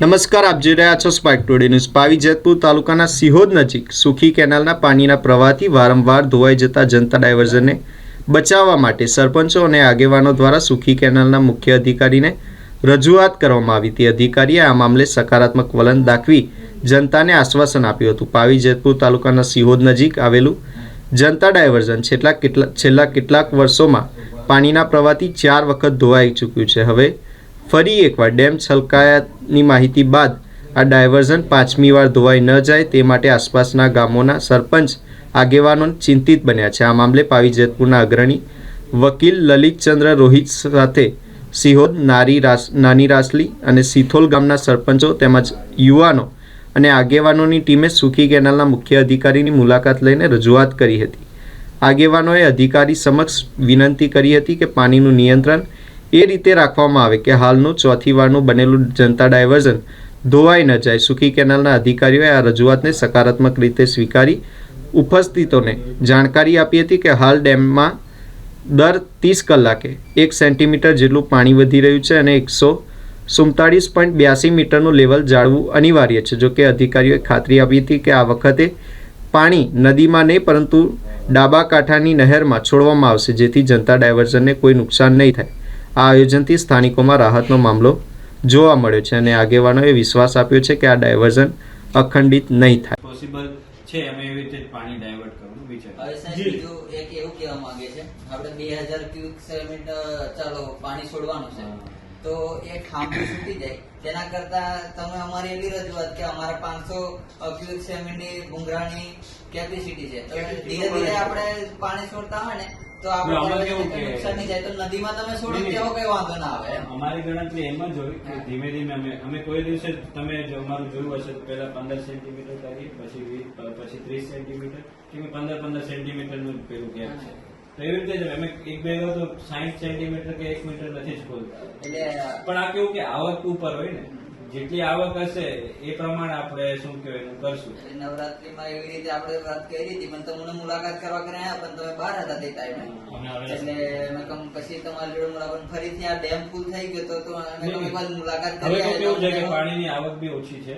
નમસ્કાર, આપ જોઈ રહ્યા છો spike today news Pavi Jetpur તાલુકાના સિહોદ નજીક સુખી કેનાલના પાણીના પ્રવાહથી વારંવાર ધોવાઈ જતા જનતા ડાયવર્ઝનને બચાવવા માટે સરપંચો અને આગેવાનો દ્વારા સુખી કેનાલના મુખ્ય અધિકારીને રજૂઆત કરવામાં આવી હતી. અધિકારીએ આ મામલે સકારાત્મક વલણ દાખવી જનતાને આશ્વાસન આપ્યું હતું. પાવી જેતપુર તાલુકાના સિહોદ નજીક આવેલું જનતા ડાયવર્ઝન છેલ્લા કેટલા, છેલ્લા કેટલાક વર્ષોમાં પાણીના પ્રવાહથી ચાર વખત ધોવાઈ ચૂક્યું છે. હવે ફરી એકવાર ડેમ છલકાયાની માહિતી બાદ આ ડાયવર્ઝન પાંચમી વાર ધોવાઈ ન જાય તે માટે આસપાસના ગામોના સરપંચ, આગેવાનો ચિંતિત બન્યા છે. આ મામલે પાવી જેતપુરના અગ્રણી વકીલ લલિતચંદ્ર રોહિત સાથે સિહોદ નારી રાસ, નાની રાસલી અને સિથોલ ગામના સરપંચો તેમજ યુવાનો અને આગેવાનોની ટીમે સુખી કેનાલના મુખ્ય અધિકારીની મુલાકાત લઈને રજૂઆત કરી હતી. આગેવાનોએ અધિકારી સમક્ષ વિનંતી કરી હતી કે પાણીનું નિયંત્રણ એ રીતે રાખવામાં આવે કે હાલનું ચોથી વારનું બનેલું જનતા ડાયવર્ઝન ધોવાઈ ન જાય. સુખી કેનાલના અધિકારીઓએ આ રજૂઆતને સકારાત્મક રીતે સ્વીકારી ઉપસ્થિતોને જાણકારી આપી હતી કે હાલ ડેમમાં દર ત્રીસ કલાકે એક સેન્ટીમીટર જેટલું પાણી વધી રહ્યું છે અને એકસો સુડતાળીસ પોઈન્ટ બ્યાસી મીટરનું લેવલ જાળવું અનિવાર્ય છે. જોકે અધિકારીઓએ ખાતરી આપી હતી કે આ વખતે પાણી નદીમાં નહીં, પરંતુ ડાબા કાંઠાની નહેરમાં છોડવામાં આવશે, જેથી જનતા ડાયવર્ઝનને કોઈ નુકસાન નહીં થાય. આ આયોજનથી સ્થાનિકોમાં રાહતનો મામલો જોવા મળ્યો છે અને આગેવાનોએ વિશ્વાસ આપ્યો છે કે આ ડાયવર્ઝન અખંડિત નહીં થાય. પોસિબલ છે અમે એવી રીતે પાણી ડાયવર્ટ કરવાનું વિચાર હવે સાહેબ બીજું એક એવું કહેવા માંગે છે. આપણે બે હજાર ક્યુક સેમી ચાલો પાણી છોડવાનું છે. તો એ ખાંભી છૂટી જાય. તેના કરતા તમે અમારી એવી રજૂઆત કે અમારે પાંચસો ક્યુક સેમીની ભૂંગરાની કેપેસિટી છે. તો ધીરે ધીરે આપણે પાણી છોડતા હોય ને તો આપણે કેવું કે- નુકસાન જાય તો નદીમાં તમે છોડો તેવો કઈ વાંધો ના આવે અમારી ગણતરી એમ જ હોય કે ધીમે ધીમે અમે અમે કોઈ દિવસે તમે જો અમારું જોયું હશે તો પહેલા પંદર સેન્ટીમીટર કરીએ પછી પછી ત્રીસ સેન્ટીમીટર કે પંદર પંદર સેન્ટીમીટરનું પેલું ગેપ છે. તો એવી રીતે જ અમે એક બે તો સાહીઠ સેન્ટીમીટર કે એક મીટર નથી જ ખોલતા. એટલે પણ આ કેવું કે આવક ઉપર હોય ને. જેટલી આવક હશે એ પ્રમાણે આપણે શું કહેવાય એનું કરશું. નવરાત્રીમાં એવી રીતે આપણે વાત કરી હતી પણ તમને મુલાકાત કરવા કરીને આવ્યા પણ તમે બહાર હતા તે ટાઈમે એટલે મેં કહું પછી તમારી જોડે મુલાકાત ફરીથી આ ડેમ ફૂલ થઈ ગયો તો તો એક મુલાકાત કરી પાણીની આવક બી ઓછી છે.